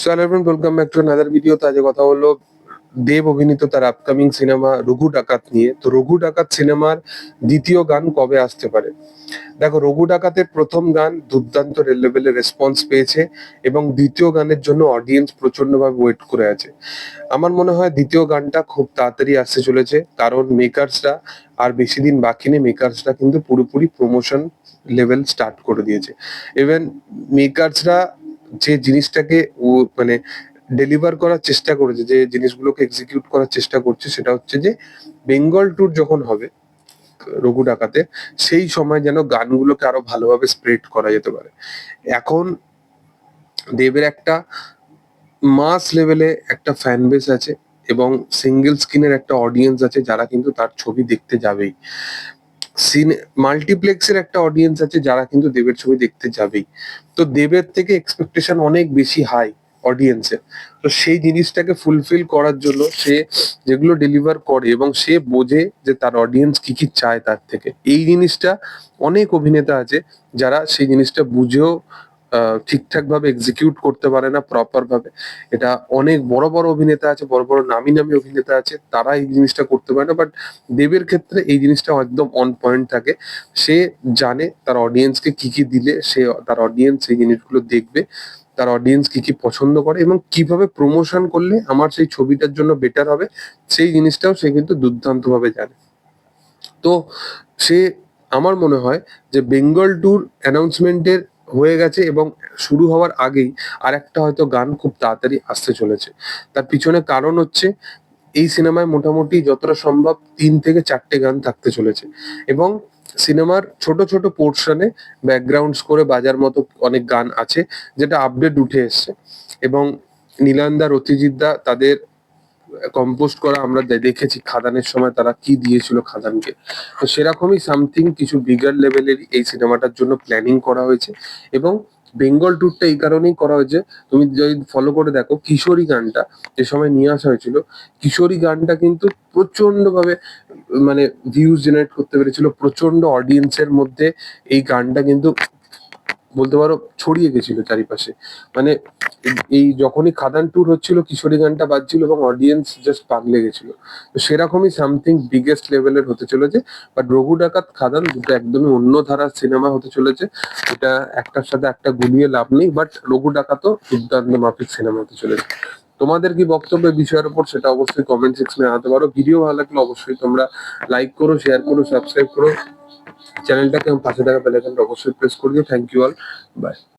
So hello everyone welcome back video কথা হলো দেব অভিনীত তার আপকামিং সিনেমা রঘু ডাকাত নিয়ে। তো রঘু ডাকাত সিনেমার দ্বিতীয় গান কবে আসতে পারে? দেখো, রঘু ডাকাতের প্রথম গান দুর্দান্ত লেভেলের রেসপন্স পেয়েছে এবং দ্বিতীয় গানের জন্য অডিয়েন্স প্রচন্ডভাবে ওয়েট করে আছে। আমার মনে হয় দ্বিতীয় গানটা খুব তাড়াতাড়ি আসতে চলেছে, কারণ মেকার্সরা আর বেশি দিন বাকি নেই মেকার্সরা কিন্তু পুরোপুরি প্রমোশন লেভেল স্টার্ট করে দিয়েছে। ইভেন মেকার্সরা যে জিনিসটাকে ও মানে ডেলিভার করার চেষ্টা করেছে, যে জিনিসগুলোকে এক্সিকিউট করার চেষ্টা করছে, সেটা হচ্ছে যে বেঙ্গল ট্যুর যখন হবে, রঘু ডাকাতে সেই সময় যেন গানগুলোকে আরও ভালোভাবে স্প্রেড করা যেতে পারে। এখন দেবের একটা মাস লেভেলে একটা ফ্যান বেস আছে এবং সিঙ্গেল স্ক্রিনের একটা অডিয়েন্স আছে, যারা কিন্তু তার ছবি দেখতে যাবেই। সিনে মাল্টিপ্লেক্সের একটা অডিয়েন্স আছে যারা কিন্তু দেবের ছবি দেখতে যাবেই। তো দেবের থেকে এক্সপেকটেশন অনেক বেশি হাই অডিয়েন্সের তো সেই জিনিসটাকে ফুলফিল করার জন্য সে যেগুলো ডেলিভার করে এবং সে বোঝে যে তার অডিয়েন্স কি কি চায় তার থেকে। এই জিনিসটা অনেক অভিনেতা আছে যারা সেই জিনিসটা বুঝেও ঠিকঠাক ভাবে এক্সিকিউট করতে পারে না প্রপার ভাবে এটা অনেক বড় বড় অভিনেতা আছে, বড় বড় নামি নামি অভিনেতা আছে, তারা এই জিনিসটা করতে পারে না বাট দেবের ক্ষেত্রে এই জিনিসটা একদম অন পয়েন্ট থাকে। সে জানে তার অডিয়েন্সকে কি কি দিলে, সে তার অডিয়েন্স সেই জিনিসগুলো দেখবে, তার অডিয়েন্স কি কি পছন্দ করে এবং কীভাবে প্রমোশন করলে আমার সেই ছবিটার জন্য বেটার হবে, সেই জিনিসটাও সে কিন্তু দুর্দান্ত ভাবে জানে। তো সে, আমার মনে হয় যে বেঙ্গল ট্যুর অ্যানাউন্সমেন্টের হয়ে গেছে এবং শুরু হওয়ার আগেই আর একটা হয়তো গান খুব তাড়াতাড়ি আসতে চলেছে। তার পিছনে কারণ হচ্ছে এই সিনেমায় মোটামুটি যতটা সম্ভব তিন থেকে চারটে গান থাকতে চলেছে এবং সিনেমার ছোট ছোট পোর্শনে ব্যাকগ্রাউন্ড স্কোরে বাজার মতো অনেক গান আছে যেটা আপডেট উঠে এসছে এবং নীলান্দা রতিজিৎদা তাদের কম্পোস্ট করা, আমরা দেখেছি খাদানের সময় তারা কি দিয়েছিল খাদানকে। তো সেরকমই সামথিং কিছু বিগার লেভেলের এই সিনেমাটার জন্য প্ল্যানিং করা হয়েছে। এবং বেঙ্গল ট্যুরটা এই কারণেই করা হয়েছে, তুমি যদি ফলো করে দেখো কিশোরী গানটা যে সময় নিয়ে আসা হয়েছিল, কিশোরী গানটা কিন্তু প্রচণ্ড ভাবে মানে ভিউজ জেনারেট করতে পেরেছিল প্রচণ্ড অডিয়েন্সের মধ্যে এই গানটা কিন্তু বলতে পারো ছড়িয়ে গেছিল চারিপাশে। মানে এই- যখনই খাদান ট্যুর হচ্ছিল, কিশোরী গানটা বাজছিল এবং অডিয়েন্স জাস্ট পাগলে গেছিল। তো সেরকমই সামথিং বিগেস্ট লেভেলের হতে চলেছে। বাট রঘু ডাকাত খাদান দুটো একদমই অন্য ধারার সিনেমা হতে চলেছে। এটা একটার সাথে একটা গুলিয়ে লাভ নেই বাট রঘু ডাকাতও দুর্দান্ত মাফিক সিনেমা হতে চলেছে। তোমাদের কি বক্তব্য বিষয়ের উপর সেটা অবশ্যই কমেন্ট সেকশনে জানাতে পারো। ভিডিও ভালো লাগলে অবশ্যই তোমরা লাইক করো শেয়ার করো সাবস্ক্রাইব করো। চ্যানেলটাকে এবং পাশে থাকা বেলাইকনটা অবশ্যই প্রেস করে দিও। Thank you all by